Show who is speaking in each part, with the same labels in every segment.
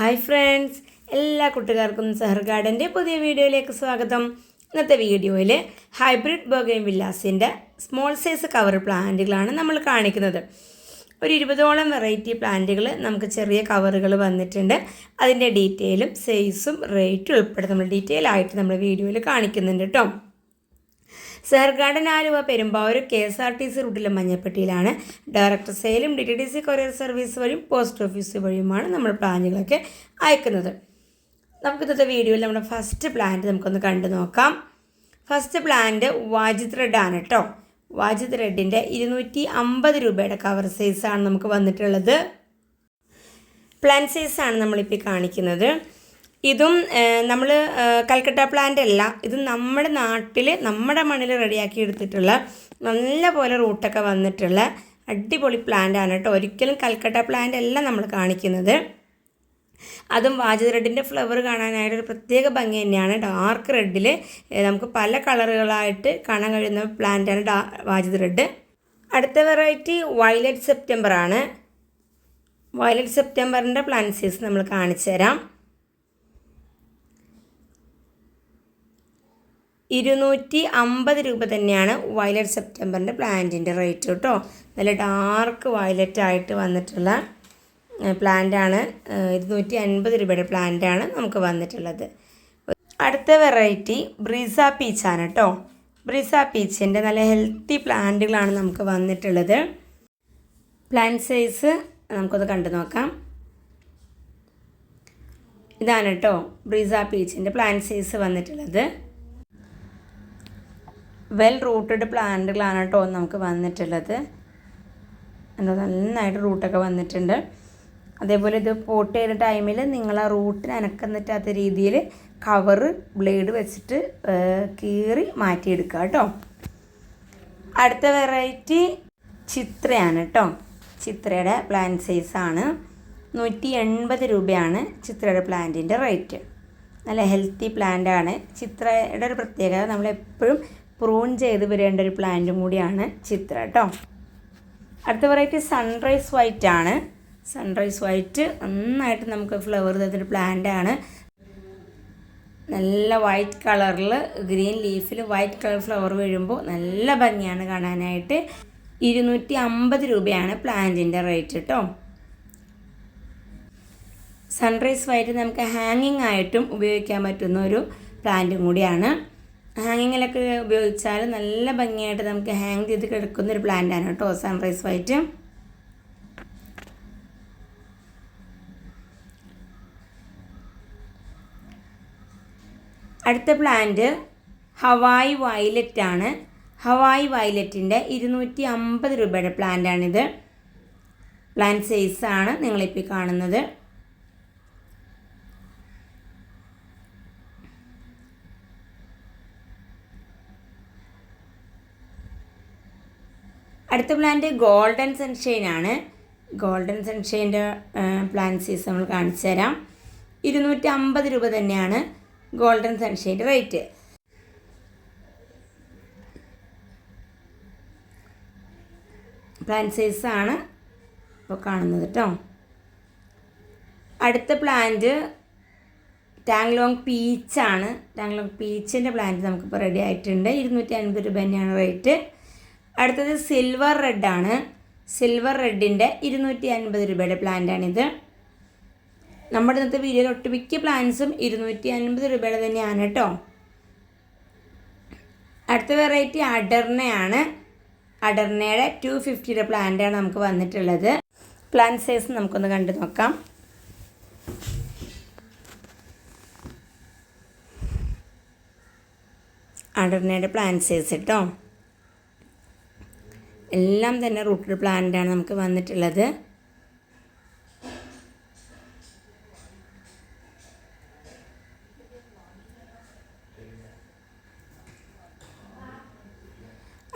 Speaker 1: Hi friends എല്ലാ കൂട്ടുകാർക്കും സഹർ ഗാർഡന്റെ പുതിയ വീഡിയോയിലേക്ക് സ്വാഗതം. ഇന്നത്തെ വീഡിയോയിൽ ഹൈബ്രിഡ് ബോഗൈൻ വില്ലാസിന്റെ സ്മോൾ സൈസ് കവർ പ്ലാന്റുകളാണ് നമ്മൾ കാണിക്കുന്നത്. ഒരു ഇരുപതോളം വെറൈറ്റി പ്ലാന്റുകൾ നമുക്ക് ചെറിയ കവറുകൾ വന്നിട്ടുണ്ട്. അതിന്റെ ഡീറ്റെയിലും സൈസും റേറ്റും ഉൾപ്പെടെ. നമ്മൾ ഡീറ്റെയിൽ ആയിട്ട് നമ്മൾ വീഡിയോയിൽ കാണിക്കുന്നുണ്ട് കേട്ടോ Sahar garden Aluva Perumbavoor K S R T C റൂട്ടിലെ മഞ്ഞപ്പെട്ടിയിലാണ്. Director സെയിലും D T D C courier service വഴിയും പോസ്റ്റ് ഓഫീസ് വഴിയുമാണ് നമ്മൾ പ്ലാനുകളൊക്കെ അയക്കുന്നത്. നമുക്ക് ഇന്നത്തെ വീഡിയോയിൽ നമ്മുടെ ഫസ്റ്റ് പ്ലാന്റ് നമുക്കൊന്ന് കണ്ടു നോക്കാം. ഫസ്റ്റ് പ്ലാന്റ് വാജിത് റെഡാണ് കേട്ടോ. വാജിത് റെഡിന്റെ ഇരുന്നൂറ്റി അമ്പത് രൂപയുടെ കവർ സൈസാണ് നമുക്ക് വന്നിട്ടുള്ളത്. പ്ലാൻ സൈസാണ് നമ്മളിപ്പോൾ കാണിക്കുന്നത്. ഇതും നമ്മൾ കൽക്കട്ട പ്ലാന്റ് അല്ല ഇത് നമ്മുടെ നാട്ടിൽ നമ്മുടെ മണ്ണിൽ റെഡിയാക്കി എടുത്തിട്ടുള്ള നല്ല പോലെ റൂട്ടൊക്കെ വന്നിട്ടുള്ള അടിപൊളി പ്ലാന്റ് ആണ് കേട്ടോ. ഒരിക്കലും കൽക്കട്ട പ്ലാന്റ് അല്ല നമ്മൾ കാണിക്കുന്നത്. അതും വാജിത് റെഡിന്റെ ഫ്ലവർ കാണാനായിട്ട് ഒരു പ്രത്യേക ഭംഗി തന്നെയാണ് ഡാർക്ക് റെഡിൽ നമുക്ക് പല കളറുകളായിട്ട് കാണാൻ കഴിയുന്ന പ്ലാന്റാണ് ഡാ വാജിത് റെഡ് അടുത്ത വെറൈറ്റി വയലറ്റ് സെപ്റ്റംബർ ആണ്. വയലറ്റ് സെപ്റ്റംബറിന്റെ പ്ലാന്റ് സീസ് നമ്മൾ കാണിച്ചു തരാം ഇരുന്നൂറ്റി അമ്പത് രൂപ തന്നെയാണ് വയലറ്റ് സെപ്റ്റംബറിന്റെ പ്ലാന്റിന്റെ റേറ്റ് കേട്ടോ. നല്ല ഡാർക്ക് വയലറ്റ് ആയിട്ട് വന്നിട്ടുള്ള പ്ലാന്റാണ്. ഇരുന്നൂറ്റി അൻപത് രൂപയുടെ പ്ലാന്റാണ് നമുക്ക് വന്നിട്ടുള്ളത്. അടുത്ത വെറൈറ്റി ബ്രിസ പീച്ചാണ് കേട്ടോ. ബ്രിസ പീച്ചിന്റെ നല്ല ഹെൽത്തി പ്ലാന്റുകളാണ് നമുക്ക് വന്നിട്ടുള്ളത്. പ്ലാന്റ് സൈസ് നമുക്കൊന്ന് കണ്ടു നോക്കാം. ഇതാണ് കേട്ടോ ബ്രീസ പീച്ചിന്റെ പ്ലാന്റ് സൈസ് വന്നിട്ടുള്ളത്. വെൽ റൂട്ടഡ് പ്ലാന്റുകളാണ് കേട്ടോ നമുക്ക് വന്നിട്ടുള്ളത്. എന്താ നന്നായിട്ട് റൂട്ടൊക്കെ വന്നിട്ടുണ്ട്. അതേപോലെ ഇത് പോട്ട് ചെയ്യുന്ന ടൈമിൽ നിങ്ങൾ ആ റൂട്ടിന് അനക്കം തെറ്റാത്ത രീതിയിൽ കവറ് ബ്ലേഡ് വെച്ചിട്ട് കീറി മാറ്റിയെടുക്കുക കേട്ടോ. അടുത്ത വെറൈറ്റി ചിത്രയാണ് കേട്ടോ. ചിത്രയുടെ പ്ലാന്റ് സൈസാണ് നൂറ്റി എൺപത് രൂപയാണ് ചിത്രയുടെ പ്ലാന്റിന്റെ റേറ്റ്. നല്ല ഹെൽത്തി പ്ലാന്റാണ്. ചിത്രയുടെ ഒരു പ്രത്യേകത നമ്മളെപ്പോഴും പ്രൂൺ ചെയ്ത് വരേണ്ട ഒരു പ്ലാന്റും കൂടിയാണ് ചിത്ര കേട്ടോ അടുത്ത വെറൈറ്റി സൺറൈസ് വൈറ്റ് ആണ്. സൺറൈസ് വൈറ്റ് നന്നായിട്ട് നമുക്ക് ഫ്ലവർ തരുന്നൊരു പ്ലാന്റ് ആണ്. നല്ല വൈറ്റ് കളറിൽ ഗ്രീൻ ലീഫിൽ വൈറ്റ് കളർ ഫ്ലവർ വീഴുമ്പോൾ നല്ല ഭംഗിയാണ് കാണാനായിട്ട്. ഇരുന്നൂറ്റി അമ്പത് രൂപയാണ് പ്ലാന്റിന്റെ റേറ്റ് കേട്ടോ സൺറൈസ് വൈറ്റ് നമുക്ക് ഹാങ്ങിങ് ആയിട്ടും ഉപയോഗിക്കാൻ പറ്റുന്ന ഒരു പ്ലാന്റും കൂടിയാണ്. ഹാങ്ങിങ്ങിലൊക്കെ ഉപയോഗിച്ചാൽ നല്ല ഭംഗിയായിട്ട് നമുക്ക് ഹാങ് ചെയ്ത് കിടക്കുന്ന ഒരു ആണ് കേട്ടോ സൺറൈസ് വൈറ്റ് അടുത്ത പ്ലാന്റ് ഹവായ് വയലറ്റ് ആണ്. ഹവായ് വയലറ്റിന്റെ ഇരുന്നൂറ്റി അമ്പത് രൂപയുടെ പ്ലാന്റാണിത് പ്ലാന്റ് സൈസാണ് നിങ്ങളിപ്പോൾ കാണുന്നത്. അടുത്ത പ്ലാന്റ് ഗോൾഡൻ സൺഷൈൻ ആണ്. ഗോൾഡൻ സൺഷൈന്റെ പ്ലാന്റ് സൈസ് നമ്മൾ കാണിച്ചു തരാം. ഇരുന്നൂറ്റി അമ്പത് രൂപ തന്നെയാണ് ഗോൾഡൻ സൺഷൈന്റെ റേറ്റ് പ്ലാന്റ് ആണ് ഇപ്പോൾ കാണുന്നത് കേട്ടോ അടുത്ത പ്ലാന്റ് ടാങ്ലോങ് പീച്ചാണ് ടാങ്ലോങ് പീച്ചിന്റെ പ്ലാന്റ് നമുക്കിപ്പോൾ റെഡി ആയിട്ടുണ്ട്. ഇരുന്നൂറ്റി അൻപത് രൂപ തന്നെയാണ് റേറ്റ് അടുത്തത് സിൽവർ റെഡാണ് സിൽവർ റെഡിന്റെ ഇരുന്നൂറ്റി അൻപത് രൂപയുടെ പ്ലാന്റാണിത് നമ്മുടെ ഇന്നത്തെ വീഡിയോയിൽ ഒട്ടുമിക്ക പ്ലാന്റ്സും ഇരുന്നൂറ്റി അൻപത് രൂപയുടെ തന്നെയാണ് കേട്ടോ അടുത്ത വെറൈറ്റി അഡർണയാണ് അഡർണയുടെ ടു ഫിഫ്റ്റിയുടെ പ്ലാന്റാണ് നമുക്ക് വന്നിട്ടുള്ളത്. പ്ലാന്റ് സൈസ് നമുക്കൊന്ന് കണ്ടു നോക്കാം. അഡർണയുടെ പ്ലാന്റ് സൈസ് കേട്ടോ എല്ലാം തന്നെ റൂട്ടഡ് പ്ലാന്റാണ് നമുക്ക് വന്നിട്ടുള്ളത്.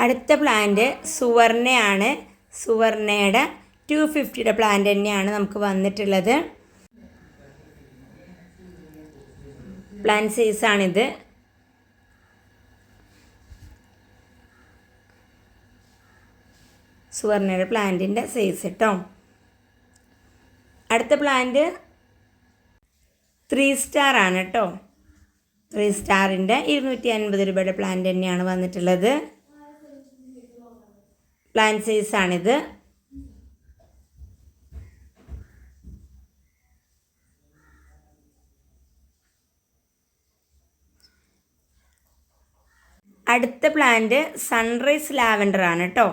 Speaker 1: അടുത്ത പ്ലാന്റ് സുവർണയാണ്. സുവർണയുടെ ടു ഫിഫ്റ്റിയുടെ പ്ലാന്റ് തന്നെയാണ് നമുക്ക് വന്നിട്ടുള്ളത്. പ്ലാന്റ് സൈസാണിത് സുവർണയുടെ പ്ലാന്റിന്റെ സൈസ് കേട്ടോ അടുത്ത പ്ലാന്റ് ത്രീ സ്റ്റാർ ആണ് കേട്ടോ ത്രീ സ്റ്റാറിന്റെ ഇരുന്നൂറ്റി അൻപത് രൂപയുടെ പ്ലാന്റ് തന്നെയാണ് വന്നിട്ടുള്ളത്. പ്ലാൻ സൈസാണിത് അടുത്ത പ്ലാന്റ് സൺറൈസ് ലാവൻഡർ ആണ് കേട്ടോ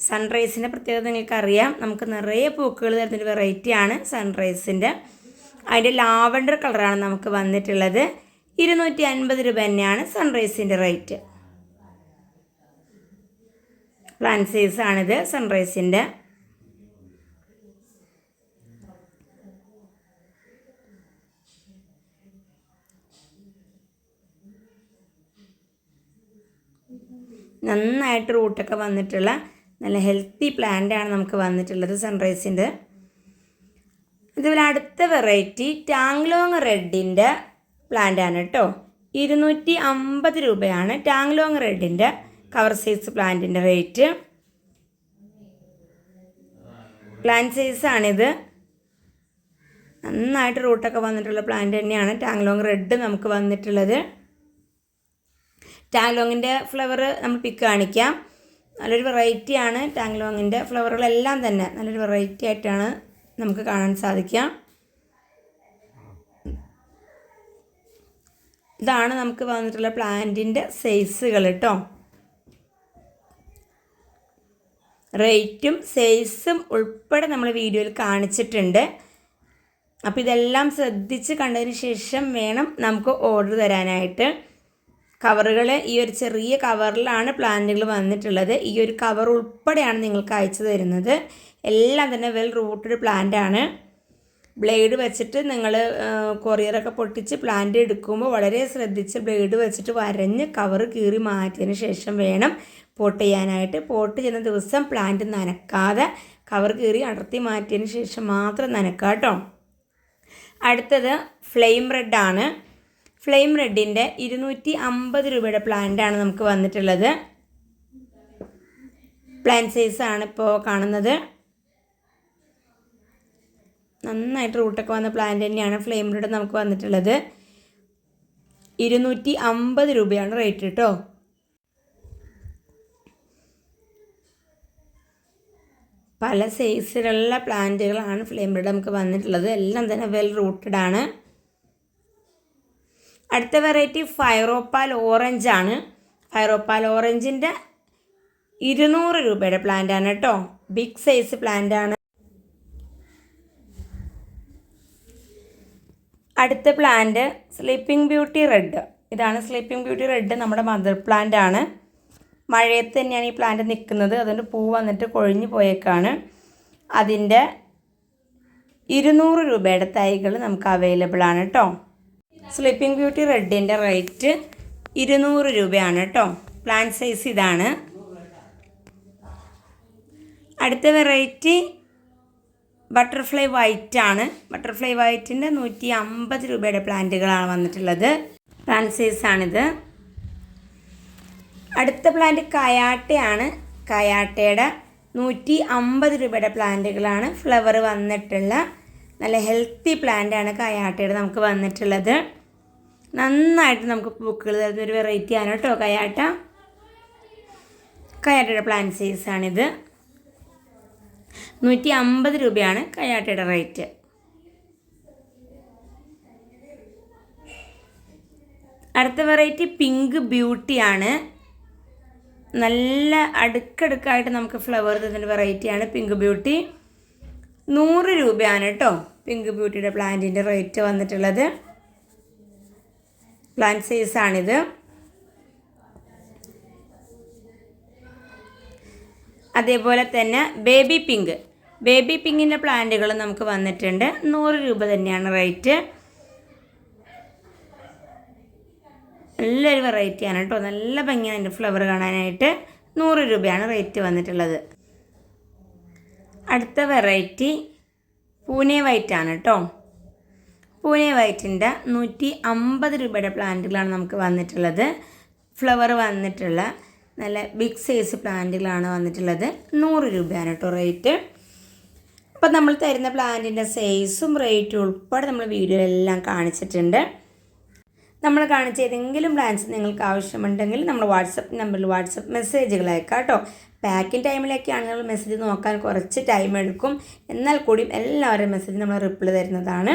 Speaker 1: സൺറൈസിന്റെ പ്രത്യേകത നിങ്ങൾക്കറിയാം. നമുക്ക് നിറയെ പൂക്കൾ തരുന്നൊരു വെറൈറ്റിയാണ് സൺറൈസിന്റെ അതിന്റെ ലാവൻഡർ കളറാണ് നമുക്ക് വന്നിട്ടുള്ളത്. ഇരുന്നൂറ്റി അൻപത് രൂപ തന്നെയാണ് സൺറൈസിന്റെ റേറ്റ് പ്ലാൻ ആണിത് സൺറൈസിന്റെ നന്നായിട്ട് റൂട്ടൊക്കെ വന്നിട്ടുള്ള നല്ല ഹെൽത്തി പ്ലാന്റ് ആണ് നമുക്ക് വന്നിട്ടുള്ളത് സൺറൈസിന്റെ അതുപോലെ അടുത്ത വെറൈറ്റി ടാങ്ലോങ് റെഡിന്റെ പ്ലാന്റാണ് കേട്ടോ ഇരുന്നൂറ്റി അമ്പത് രൂപയാണ് ടാങ്ലോങ് റെഡിന്റെ കവർ സൈസ് പ്ലാന്റിന്റെ റേറ്റ് പ്ലാന്റ് സൈസാണിത് നന്നായിട്ട് റൂട്ടൊക്കെ വന്നിട്ടുള്ള പ്ലാന്റ് തന്നെയാണ് ടാങ്ലോങ് റെഡ് നമുക്ക് വന്നിട്ടുള്ളത്. ടാങ്ലോങ്ങിന്റെ ഫ്ലവർ നമ്മൾ പിക്ക് കാണിക്കാം. നല്ലൊരു വെറൈറ്റിയാണ് ടാങ്ലോങ്ങിന്റെ ഫ്ലവറുകളെല്ലാം തന്നെ. നല്ലൊരു വെറൈറ്റി ആയിട്ടാണ് നമുക്ക് കാണാൻ സാധിക്കുക. ഇതാണ് നമുക്ക് വന്നിട്ടുള്ള പ്ലാന്റിന്റെ സൈസുകൾ കേട്ടോ റേറ്റും സൈസും ഉൾപ്പെടെ നമ്മൾ വീഡിയോയിൽ കാണിച്ചിട്ടുണ്ട്. അപ്പോൾ ഇതെല്ലാം ശ്രദ്ധിച്ച് കണ്ടതിന് ശേഷം വേണം നമുക്ക് ഓർഡർ തരാനായിട്ട്. കവറുകൾ ഈ ഒരു ചെറിയ കവറിലാണ് പ്ലാന്റുകൾ വന്നിട്ടുള്ളത്. ഈ ഒരു കവർ ഉൾപ്പെടെയാണ് നിങ്ങൾക്ക് അയച്ചു തരുന്നത്. എല്ലാം തന്നെ വെൽ റൂട്ടഡ് പ്ലാന്റ് ആണ് ബ്ലേഡ് വെച്ചിട്ട് നിങ്ങൾ കൊറിയറൊക്കെ പൊട്ടിച്ച് പ്ലാന്റ് എടുക്കുമ്പോൾ വളരെ ശ്രദ്ധിച്ച് ബ്ലേഡ് വെച്ചിട്ട് വരഞ്ഞ് കവർ കീറി മാറ്റിയതിന് ശേഷം വേണം പോട്ട് ചെയ്യാനായിട്ട്. പോട്ട് ചെയ്യുന്ന ദിവസം പ്ലാന്റ് നനക്കാതെ കവർ കീറി അടർത്തി മാറ്റിയതിന് ശേഷം മാത്രം നനക്കാം കേട്ടോ. അടുത്തത് ഫ്ലെയിം റെഡ് ആണ് ഫ്ലെയിം റെഡിന്റെ ഇരുന്നൂറ്റി അമ്പത് രൂപയുടെ പ്ലാന്റാണ് നമുക്ക് വന്നിട്ടുള്ളത്. പ്ലാൻ സൈസ് ആണ് ഇപ്പോൾ കാണുന്നത്. നന്നായിട്ട് റൂട്ടൊക്കെ വന്ന പ്ലാന്റ് തന്നെയാണ് ഫ്ലെയിം റെഡ് നമുക്ക് വന്നിട്ടുള്ളത്. ഇരുന്നൂറ്റി അമ്പത് രൂപയാണ് റേറ്റ് കേട്ടോ പല സൈസിലുള്ള പ്ലാന്റുകളാണ് ഫ്ലെയിം റെഡ് നമുക്ക് വന്നിട്ടുള്ളത്. എല്ലാം തന്നെ വെൽ റൂട്ടഡ് ആണ്. അടുത്ത വെറൈറ്റി ഫൈറോപ്പാൽ ഓറഞ്ച് ആണ്. ഫൈറോപ്പാൽ ഓറഞ്ചിന്റെ ഇരുന്നൂറ് രൂപയുടെ പ്ലാന്റ് ആണ് കേട്ടോ. ബിഗ് സൈസ് പ്ലാന്റ് ആണ്. അടുത്ത പ്ലാന്റ് സ്ലീപ്പിംഗ് ബ്യൂട്ടി റെഡ് ഇതാണ് സ്ലീപ്പിംഗ് ബ്യൂട്ടി റെഡ് നമ്മുടെ മദർ പ്ലാന്റ് ആണ്. മഴയത്ത് തന്നെയാണ് ഈ പ്ലാന്റ് നിൽക്കുന്നത്. അതുകൊണ്ട് പൂ വന്നിട്ട് കൊഴിഞ്ഞു പോയേക്കാണ്. അതിന്റെ ഇരുന്നൂറ് രൂപയുടെ തൈകൾ നമുക്ക് അവൈലബിൾ ആണ് കേട്ടോ. സ്ലീപ്പിംഗ് ബ്യൂട്ടി റെഡിന്റെ റേറ്റ് ഇരുന്നൂറ് രൂപയാണ് കേട്ടോ പ്ലാൻ സൈസ് ഇതാണ്. അടുത്ത വെറൈറ്റി ബട്ടർഫ്ലൈ വൈറ്റ് ആണ്. ബട്ടർഫ്ലൈ വൈറ്റിന്റെ നൂറ്റി അമ്പത് രൂപയുടെ പ്ലാന്റുകളാണ് വന്നിട്ടുള്ളത്. പ്ലാൻ സൈസാണിത് അടുത്ത പ്ലാന്റ് കയാട്ടയാണ്. കയാട്ടയുടെ നൂറ്റി അമ്പത് രൂപയുടെ പ്ലാന്റുകളാണ് ഫ്ലവർ വന്നിട്ടുള്ള. നല്ല ഹെൽത്തി പ്ലാന്റാണ് കയാട്ടയുടെ നമുക്ക് വന്നിട്ടുള്ളത്. നന്നായിട്ട് നമുക്ക് പൂക്കൾ തരുന്ന ഒരു വെറൈറ്റി ആണ് കേട്ടോ കയാട്ട. കയാട്ടയുടെ പ്ലാൻ സൈസാണിത് നൂറ്റി അമ്പത് രൂപയാണ് കയാട്ടയുടെ റേറ്റ് അടുത്ത വെറൈറ്റി പിങ്ക് ബ്യൂട്ടിയാണ് നല്ല അടുക്കടുക്കായിട്ട് നമുക്ക് ഫ്ലവർ തരുന്ന വെറൈറ്റിയാണ് പിങ്ക് ബ്യൂട്ടി നൂറ് രൂപയാണ് കേട്ടോ പിങ്ക് ബ്യൂട്ടിയുടെ പ്ലാന്റിന്റെ റേറ്റ് വന്നിട്ടുള്ളത്. പ്ലാന്റ് ആണിത്. അതേപോലെ തന്നെ ബേബി പിങ്ക് ബേബി പിങ്കിന്റെ പ്ലാന്റുകൾ നമുക്ക് വന്നിട്ടുണ്ട്. നൂറ് രൂപ തന്നെയാണ് റേറ്റ് നല്ലൊരു വെറൈറ്റിയാണ് കേട്ടോ. നല്ല ഭംഗിയാണ് അതിന്റെ ഫ്ലവർ കാണാനായിട്ട്. നൂറ് രൂപയാണ് റേറ്റ് വന്നിട്ടുള്ളത്. അടുത്ത വെറൈറ്റി പൂനെ വൈറ്റ് ആണ് കേട്ടോ. പൂനെ വൈറ്റിന്റെ നൂറ്റി അമ്പത് രൂപയുടെ പ്ലാന്റുകളാണ് നമുക്ക് വന്നിട്ടുള്ളത്. ഫ്ലവർ വന്നിട്ടുള്ള നല്ല ബിഗ് സൈസ് പ്ലാന്റുകളാണ് വന്നിട്ടുള്ളത്. നൂറ് രൂപയാണ് കേട്ടോ റേറ്റ്. അപ്പോൾ അപ്പം നമ്മൾ തരുന്ന പ്ലാന്റിന്റെ സൈസും റേറ്റും ഉൾപ്പെടെ നമ്മൾ വീഡിയോയിലെല്ലാം കാണിച്ചിട്ടുണ്ട്. നമ്മൾ കാണിച്ച ഏതെങ്കിലും പ്ലാന്റ്സ് നിങ്ങൾക്ക് ആവശ്യമുണ്ടെങ്കിൽ നമ്മൾ വാട്സപ്പ് നമ്പറിൽ വാട്സപ്പ് മെസ്സേജുകൾ അയക്കാം കേട്ടോ. പാക്കിംഗ് ടൈമിലൊക്കെ ആണെങ്കിൽ മെസ്സേജ് നോക്കാൻ കുറച്ച് ടൈം എടുക്കും. എന്നാൽ കൂടിയും എല്ലാവരും മെസ്സേജ് നമ്മൾ റിപ്ലൈ തരുന്നതാണ്.